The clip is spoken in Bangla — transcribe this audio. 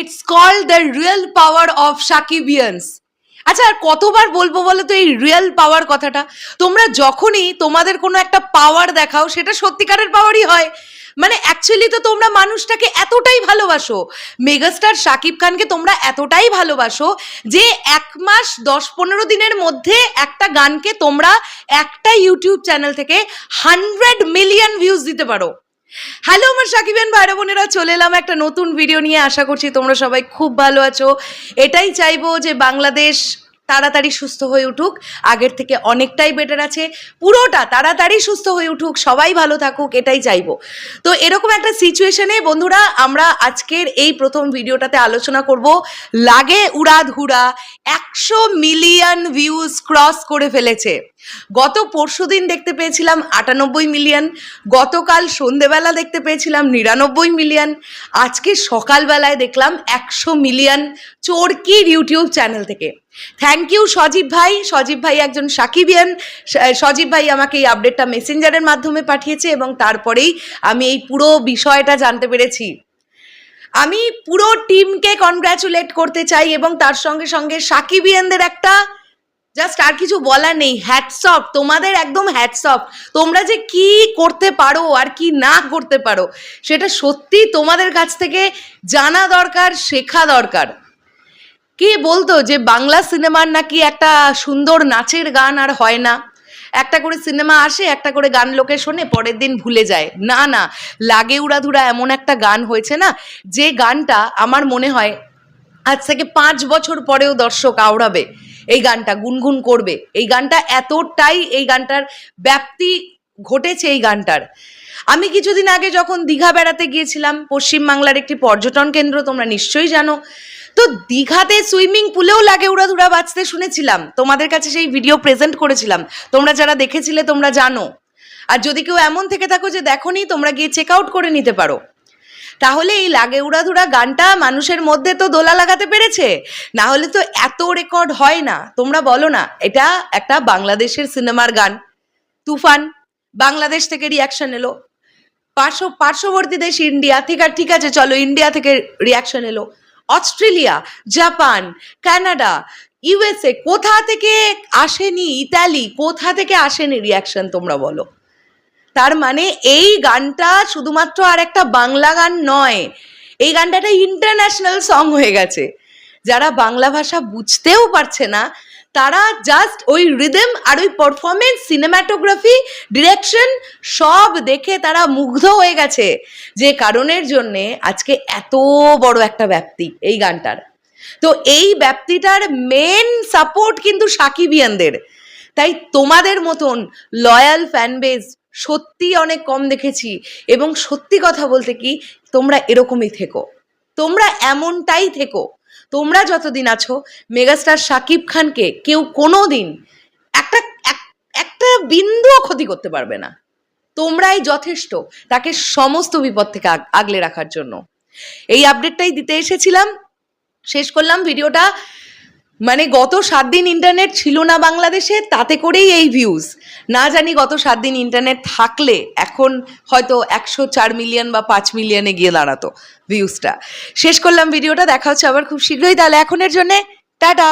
It's called the real power of Sakibians আচ্ছা আর কতবার বলব বলো তো এই রিয়েল পাওয়ার কথাটা? তোমরা যখনই তোমাদের কোনো একটা পাওয়ার দেখাও, সেটা সত্যিকারের পাওয়ারই হয়। মানে অ্যাকচুয়ালি তো তোমরা মানুষটাকে এতটাই ভালোবাসো। মেগাস্টার শাকিব খানকে তোমরা এতটাই ভালোবাসো যে এক মাস দশ পনেরো দিনের মধ্যে একটা গানকে তোমরা একটা ইউটিউব চ্যানেল থেকে হান্ড্রেড মিলিয়ন ভিউজ দিতে পারো। হ্যালো আমার সাকিবেন ভাইরা বোনেরা, চলে এলাম একটা নতুন ভিডিও নিয়ে। আশা করছি তোমরা সবাই খুব ভালো আছো। এটাই চাইব যে বাংলাদেশ তাড়াতাড়ি সুস্থ হয়ে উঠুক। আগের থেকে অনেকটাই বেটার আছে। পুরোটা তাড়াতাড়ি সুস্থ হয়ে উঠুক। সবাই ভালো থাকুক, এটাই চাইব। তো এরকম একটা সিচুয়েশনে বন্ধুরা, আমরা আজকের এই প্রথম ভিডিওটাতে আলোচনা করব। লাগে উড়াধুরা একশো মিলিয়ন ভিউজ ক্রস করে ফেলেছে। গত পরশুদিন দেখতে পেয়েছিলাম আটানব্বই মিলিয়ন, গতকাল সন্ধেবেলা দেখতে পেয়েছিলাম নিরানব্বই মিলিয়ন, আজকে সকালবেলায় দেখলাম একশো মিলিয়ন চোরকির ইউটিউব চ্যানেল থেকে। থ্যাংক ইউ সজীব ভাই। সজীব ভাই একজন সাকিবিয়ান। সজীব ভাই আমাকে এই আপডেটটা মেসেঞ্জারের মাধ্যমে পাঠিয়েছে এবং তারপরেই আমি এই পুরো বিষয়টা জানতে পেরেছি। আমি পুরো টিমকে কনগ্রাচুলেট করতে চাই এবং তার সঙ্গে সঙ্গে সাকিবিয়ানদের একটা জাস্ট আর কিছু বলার নেই হ্যাটসঅফ তোমাদের একদম হ্যাটসঅফ তোমরা যে কি করতে পারো আর কি না করতে পারো, সেটা সত্যি তোমাদের কাছ থেকে জানা দরকার, শেখা দরকার। কে বলতো যে বাংলা সিনেমার নাকি একটা সুন্দর নাচের গান আর হয় না? একটা করে সিনেমা আসে, একটা করে গান লোকে শোনে, পরের দিন ভুলে যায়। না না, লাগে উড়াধুরা এমন একটা গান হয়েছে না, যে গানটা আমার মনে হয় আজ থেকে পাঁচ বছর পরেও দর্শক আওড়াবে এই গানটা, গুনগুন করবে। এই গানটা এতটাই, এই গানটার ব্যাপ্তি ঘটেছে এই গানটার। আমি কিছুদিন আগে যখন দীঘা বেড়াতে গিয়েছিলাম, পশ্চিমবাংলার একটি পর্যটন কেন্দ্র তোমরা নিশ্চয়ই জানো তো দীঘাতে সুইমিং পুলেও লাগে উড়াধুরা বাজতে শুনেছিলাম। তোমাদের কাছে সেই ভিডিও প্রেজেন্ট করেছিলাম। তোমরা যারা দেখেছিলে, তোমরা জানো। আর যদি কেউ এমন থেকে থাকো যে দেখোনি, তোমরা গিয়ে চেক আউট করে নিতে পারো। তাহলে এই লাগে উড়াধুরা গানটা মানুষের মধ্যে তো দোলা লাগাতে পেরেছে। না হলে তো এত রেকর্ড হয় না। তোমরা বলো না, এটা একটা বাংলাদেশের সিনেমার গান। তুফান, বাংলাদেশ থেকে রিয়াকশন এলো। পার্শ্ব, পার্শ্ববর্তী দেশ ইন্ডিয়া, ঠিক আছে ঠিক আছে, চলো, ইন্ডিয়া থেকে রিয়াকশন এলো। অস্ট্রেলিয়া, জাপান, কানাডা, ইউএসএ, কোথা থেকে আসেনি ইতালি, কোথা থেকে আসেনি রিয়াকশন তোমরা বলো। তার মানে এই গানটা শুধুমাত্র আর একটা বাংলা গান নয়, এই গানটা একটা ইন্টারন্যাশনাল সং হয়ে গেছে। যারা বাংলা ভাষা বুঝতেও পারছে না তারা জাস্ট ওই রিদম আর ওই পারফরমেন্স সিনেমাটোগ্রাফি ডিরেকশন সব দেখে তারা মুগ্ধ হয়ে গেছে। যে কারণের জন্যে আজকে এত বড় একটা ব্যাপ্তি এই গানটার। তো এই ব্যাপ্তিটার মেন সাপোর্ট কিন্তু সাকিবিয়ানদের। তাই তোমাদের মতন লয়াল ফ্যানবেজ সত্যি অনেক কম দেখেছি এবং সত্যি কথা বলতে কি, তোমরা এরকমই থেকো। তোমরা এমনটাই থেকো তোমরা যতদিন আছো, মেগাস্টার শাকিব খানকে কেউ কোনো দিন একটা, এক- একটা বিন্দুও ক্ষতি করতে পারবে না। তোমরাই যথেষ্ট তাকে সমস্ত বিপদ থেকে আগ- আগলে রাখার জন্য। এই আপডেটটাই দিতে এসেছিলাম। শেষ করলাম ভিডিওটা। মানে গত সাত দিন ইন্টারনেট ছিল না বাংলাদেশে, তাতে করেই এই ভিউজ না জানি গত সাত দিন ইন্টারনেট থাকলে এখন হয়তো একশো চার মিলিয়ন বা পাঁচ মিলিয়নে গিয়ে দাঁড়াতো ভিউজটা শেষ করলাম ভিডিওটা দেখা হচ্ছে আবার খুব শীঘ্রই। তাহলে এখনের জন্যে, টাটা!